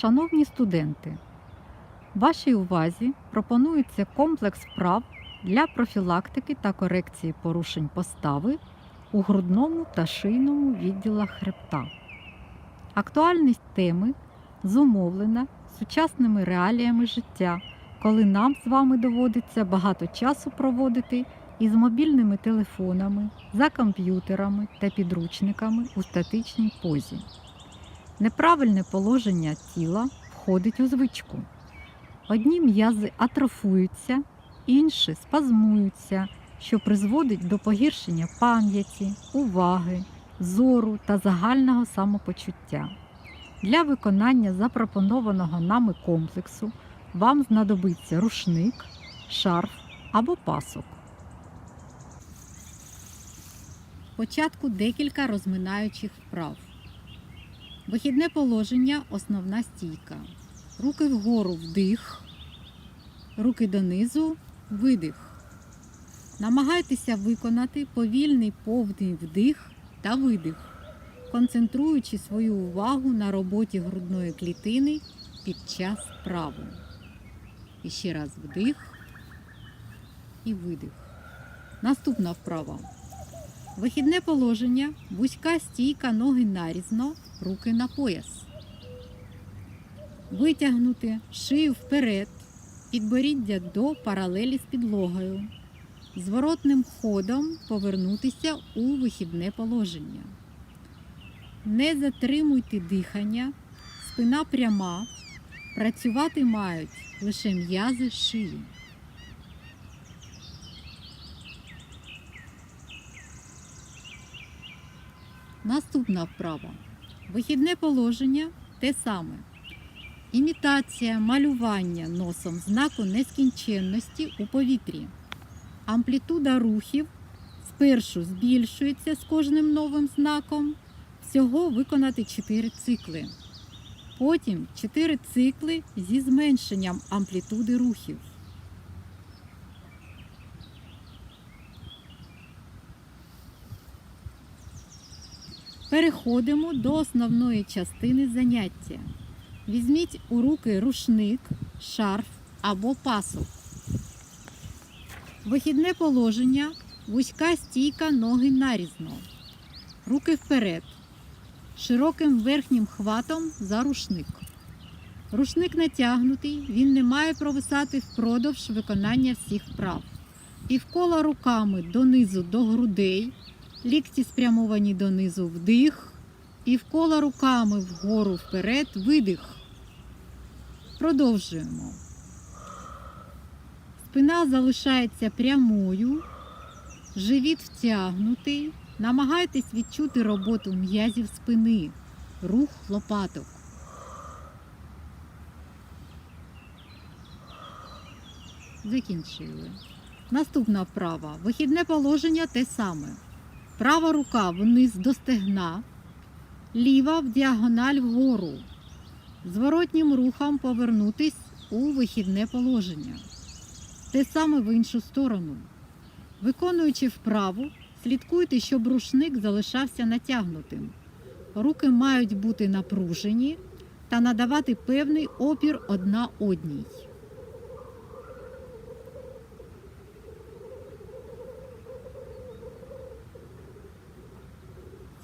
Шановні студенти, вашій увазі пропонується комплекс вправ для профілактики та корекції порушень постави у грудному та шийному відділах хребта. Актуальність теми зумовлена сучасними реаліями життя, коли нам з вами доводиться багато часу проводити із мобільними телефонами, за комп'ютерами та підручниками у статичній позі. Неправильне положення тіла входить у звичку. Одні м'язи атрофуються, інші спазмуються, що призводить до погіршення пам'яті, уваги, зору та загального самопочуття. Для виконання запропонованого нами комплексу вам знадобиться рушник, шарф або пасок. Спочатку декілька розминаючих вправ. Вихідне положення основна стійка. Руки вгору вдих, руки донизу видих. Намагайтеся виконати повільний повний вдих та видих, концентруючи свою увагу на роботі грудної клітини під час вправи. І ще раз вдих і видих. Наступна вправа. Вихідне положення, вузька стійка, ноги нарізно, руки на пояс. Витягнути шию вперед, підборіддя до паралелі з підлогою. Зворотним ходом повернутися у вихідне положення. Не затримуйте дихання, спина пряма. Працювати мають лише м'язи шиї. Наступна вправа. Вихідне положення те саме. Імітація малювання носом знаку нескінченності у повітрі. Амплітуда рухів спершу збільшується з кожним новим знаком. Всього виконати 4 цикли. Потім 4 цикли зі зменшенням амплітуди рухів. Переходимо до основної частини заняття. Візьміть у руки рушник, шарф або пасок. Вихідне положення, вузька стійка ноги нарізно. Руки вперед. Широким верхнім хватом за рушник. Рушник натягнутий, він не має провисати впродовж виконання всіх вправ. Півкола руками донизу до грудей, лікті спрямовані донизу вдих, півкола руками вгору вперед, видих. Продовжуємо. Спина залишається прямою, живіт втягнутий. Намагайтесь відчути роботу м'язів спини, рух лопаток. Закінчили. Наступна вправа. Вихідне положення те саме. Права рука вниз до стегна, ліва в діагональ вгору. Зворотнім рухом повернутись у вихідне положення. Те саме в іншу сторону. Виконуючи вправу, слідкуйте, щоб рушник залишався натягнутим. Руки мають бути напружені та надавати певний опір одна одній.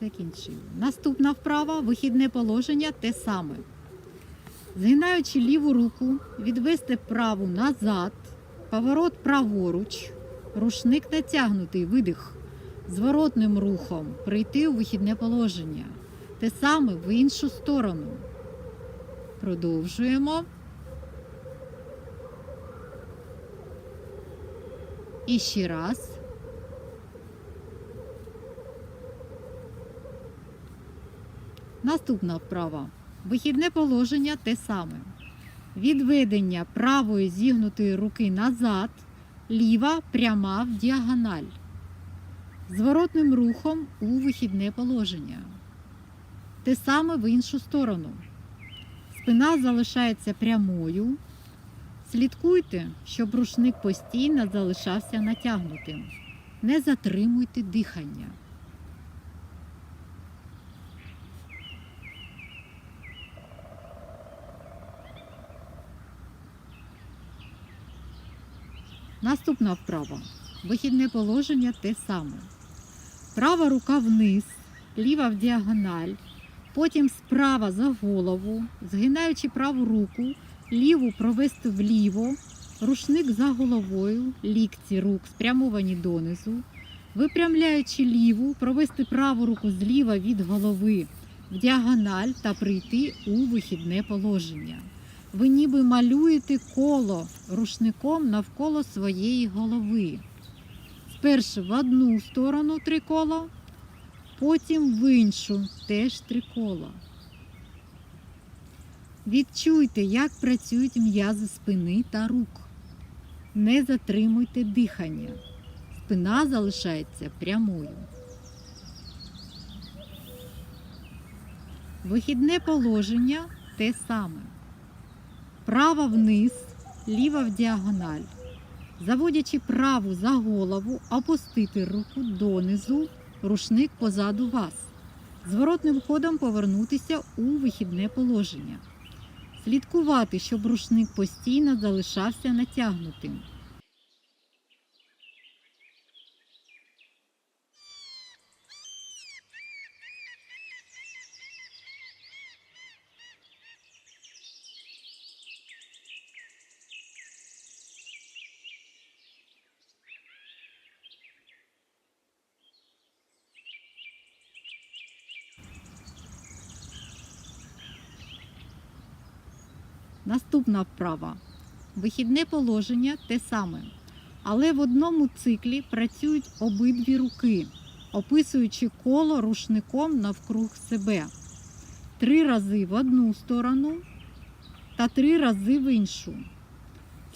Закінчили. Наступна вправа вихідне положення те саме. Згинаючи ліву руку, відвести праву назад, поворот праворуч, рушник натягнутий, видих. Зворотним рухом прийти у вихідне положення. Те саме в іншу сторону. Продовжуємо. І ще раз. Наступна вправа. Вихідне положення те саме. Відведення правої зігнутої руки назад, ліва пряма в діагональ. Зворотним рухом у вихідне положення. Те саме в іншу сторону. Спина залишається прямою. Слідкуйте, щоб рушник постійно залишався натягнутим. Не затримуйте дихання. Наступна вправа. Вихідне положення те саме. Права рука вниз, ліва в діагональ, потім справа за голову, згинаючи праву руку, ліву провести вліво, рушник за головою, лікті рук спрямовані донизу, випрямляючи ліву, провести праву руку зліва від голови в діагональ та прийти у вихідне положення. Ви ніби малюєте коло рушником навколо своєї голови. Спершу в одну сторону три кола, потім в іншу теж три кола. Відчуйте, як працюють м'язи спини та рук. Не затримуйте дихання. Спина залишається прямою. Вихідне положення те саме. Права вниз, ліва в діагональ. Заводячи праву за голову, опустити руку донизу, рушник позаду вас. Зворотним ходом повернутися у вихідне положення. Слідкувати, щоб рушник постійно залишався натягнутим. Наступна вправа. Вихідне положення те саме, але в одному циклі працюють обидві руки, описуючи коло рушником навкруг себе. Три рази в одну сторону та три рази в іншу.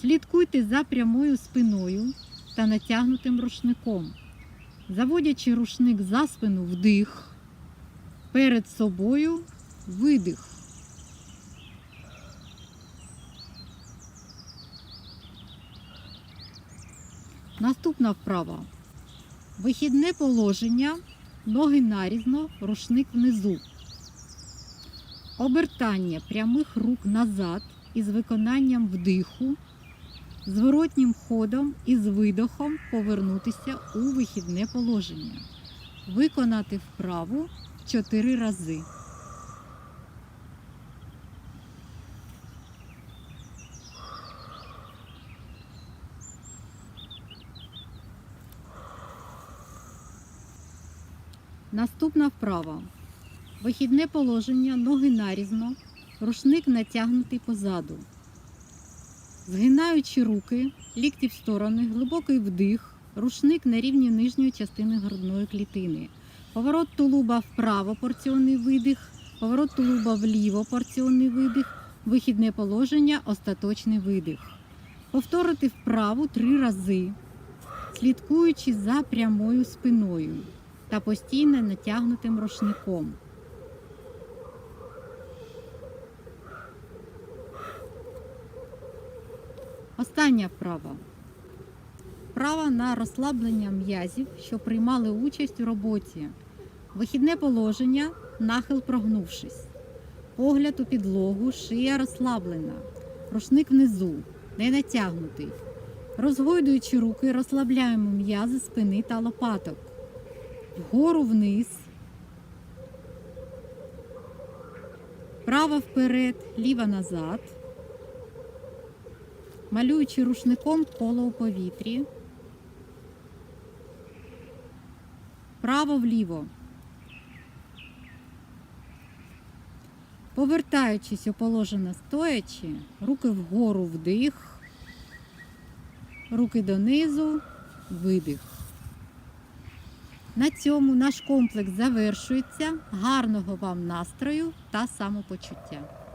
Слідкуйте за прямою спиною та натягнутим рушником, заводячи рушник за спину вдих, перед собою видих. Наступна вправа. Вихідне положення, ноги нарізно, рушник внизу. Обертання прямих рук назад із виконанням вдиху, зворотнім ходом і з видохом повернутися у вихідне положення. Виконати вправу 4 рази. Наступна вправа. Вихідне положення, ноги нарізно, рушник натягнутий позаду. Згинаючи руки, лікті в сторони, глибокий вдих, рушник на рівні нижньої частини грудної клітини. Поворот тулуба вправо, порціонний видих, поворот тулуба вліво, порціонний видих, вихідне положення, остаточний видих. Повторити вправу три рази, слідкуючи за прямою спиною та постійно натягнутим рушником. Остання вправа. Вправа на розслаблення м'язів, що приймали участь у роботі. Вихідне положення, нахил прогнувшись. Погляд у підлогу, шия розслаблена. Рушник внизу, не натягнутий. Розгойдуючи руки, розслабляємо м'язи спини та лопаток вгору вниз, право вперед, ліва назад, малюючи рушником коло у повітрі, право вліво. Повертаючись у положення стоячи, руки вгору вдих, руки донизу, видих. На цьому наш комплекс завершується. Гарного вам настрою та самопочуття!